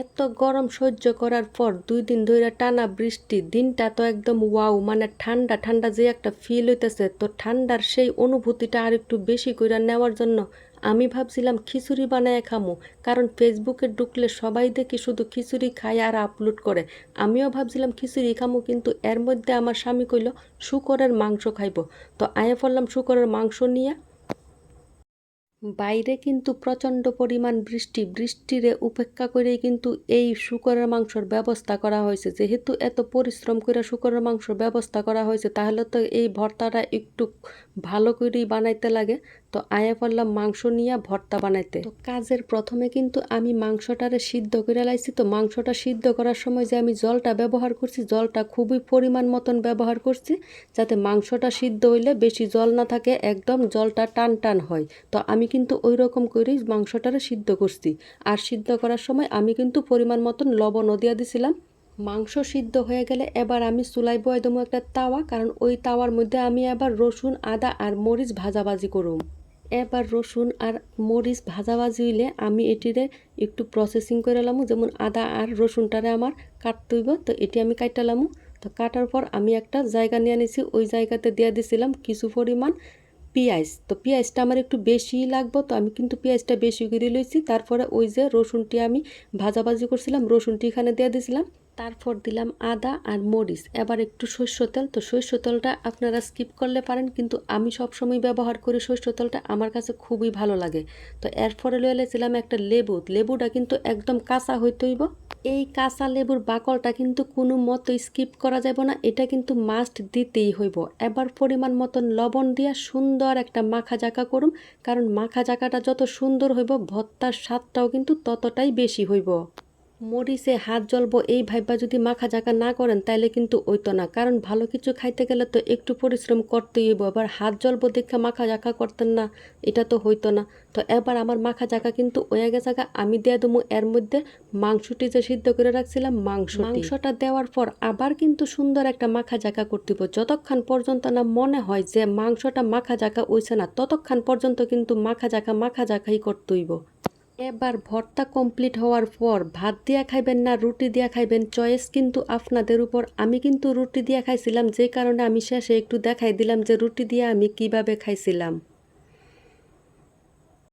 এত গরম সহ্য করার পর দুই দিন ধরে টানা বৃষ্টি, দিনটা তো একদম ওয়াও মানে ঠান্ডা ঠান্ডা যে একটা ফিল হইতেছে, তো ঠান্ডার সেই অনুভূতিটা আর একটু বেশি করে নেওয়ার জন্য আমি ভাবছিলাম খিচুড়ি বানায় খামো, কারণ ফেসবুকে ঢুকলে সবাই দেখি শুধু খিচুড়ি খায় আর আপলোড করে। আমিও ভাবছিলাম খিচুড়ি খামো, কিন্তু এর মধ্যে আমার স্বামী কইল, শুকরের মাংস খাইব। তো আয়া পড়লাম শুকরের মাংস নিয়ে বাইরে কিন্তু প্রচণ্ড পরিমাণ বৃষ্টি, বৃষ্টিরে উপেক্ষা করেই কিন্তু এই শুকরের মাংসর ব্যবস্থা করা হয়েছে। যেহেতু এত পরিশ্রম করে শুকরের মাংসর ব্যবস্থা করা হয়েছে, তাহলে তো এই ভর্তাটা একটু ভালো করেই বানাইতে লাগে। তো আয়া পড়লাম মাংস নিয়ে ভর্তা বানাইতে। তো কাজের প্রথমে কিন্তু আমি মাংসটারে সিদ্ধ করে লাইছি। তো মাংসটা সিদ্ধ করার সময় যে আমি জলটা ব্যবহার করছি, জলটা খুবই পরিমাণ মতন ব্যবহার করছি, যাতে মাংসটা সিদ্ধ হইলে বেশি জল না থাকে, একদম জলটা টান টান হয়। তো আমি কিন্তু ওই রকম করেই মাংসটারে সিদ্ধ করছি। আর সিদ্ধ করার সময় আমি কিন্তু পরিমাণ মতন লবণও দিয়া দিছিলাম। মাংস সিদ্ধ হয়ে গেলে এবার আমি চুলাই বয় দেবো একটা তাওয়া, কারণ ওই তাওয়ার মধ্যে আমি এবার রসুন, আদা আর মরিচ ভাজাভাজি করুম। এবার রসুন আর মরিচ ভাজাভাজি হইলে আমি এটিরে একটু প্রসেসিং করে লামু। যেমন আদা আর রসুনটারে আমার কাটতে হইব, তো এটি আমি কাটালামু তো কাটার পর আমি একটা জায়গা নিয়ে নিছি, ওই জায়গাতে দিয়ে দিছিলাম কিছু পরিমাণ পেঁয়াজ। তো পেঁয়াজটা আমার একটু বেশি লাগবে, তো আমি কিন্তু পেঁয়াজটা বেশি করে লইছি। তারপরে ওই যে রসুনটি আমি ভাজাভাজি করছিলাম, রসুনটি এখানে দিয়ে দিয়েছিলাম তারপর দিলাম আদা আর মরিচ। এবার একটু সর্ষ তেল। তো সর্ষ তেলটা আপনারা স্কিপ করলে পারেন, কিন্তু আমি সবসময় ব্যবহার করি সর্ষ তেলটা। আমার কাছে খুবই ভালো লাগে। তো এরপরে লয়েছিলাম একটা লেবু। লেবুটা কিন্তু একদম কাঁচা হইতে হইব। এই কাঁচা লেবুর বাকলটা কিন্তু কোনো মতো স্কিপ করা যাবে না। এটা কিন্তু মাস্ট দিতেই হইব। এবার পরিমাণ মতন লবণ দিয়া সুন্দর একটা মাখা জাকা করুম কারণ মাখা জাকাটা যত সুন্দর হইব ভত্তার স্বাদটাও কিন্তু ততটাই বেশি হইব। মরিচে হাত জ্বলবো এই ভাইবা যদি মাখা জাকা না করেন, তাইলে কিন্তু ওইতো না। কারণ ভালো কিছু খাইতে গেলে তো একটু পরিশ্রম করতেই হইব। এবার হাত জ্বলবো দেখে মাখা জাকা করতেন না, এটা তো হইতো না। তো এবার আমার মাখা জাকা কিন্তু ওয়া গেছে আমি দিয়ে দেবো এর মধ্যে মাংসটি যে সিদ্ধ করে রাখছিলাম মাংস মাংসটা দেওয়ার পর আবার কিন্তু সুন্দর একটা মাখা জাকা করতে হইব। যতক্ষণ পর্যন্ত না মনে হয় যে মাংসটা মাখা জাকা হইছে না, ততক্ষণ পর্যন্ত কিন্তু মাখা জাকা মাখা জাকাই করতে হইব। এবার ভর্তা কমপ্লিট হওয়ার পর ভাত দিয়া খাইবেন না, রুটি দিয়া খাইবেন, চয়েস কিন্তু আপনাদের উপর। আমি কিন্তু রুটি দিয়া খাইছিলাম, যে কারণে আমি শেষে একটু দেখাই দিলাম যে রুটি দিয়া আমি কীভাবে খাইছিলাম।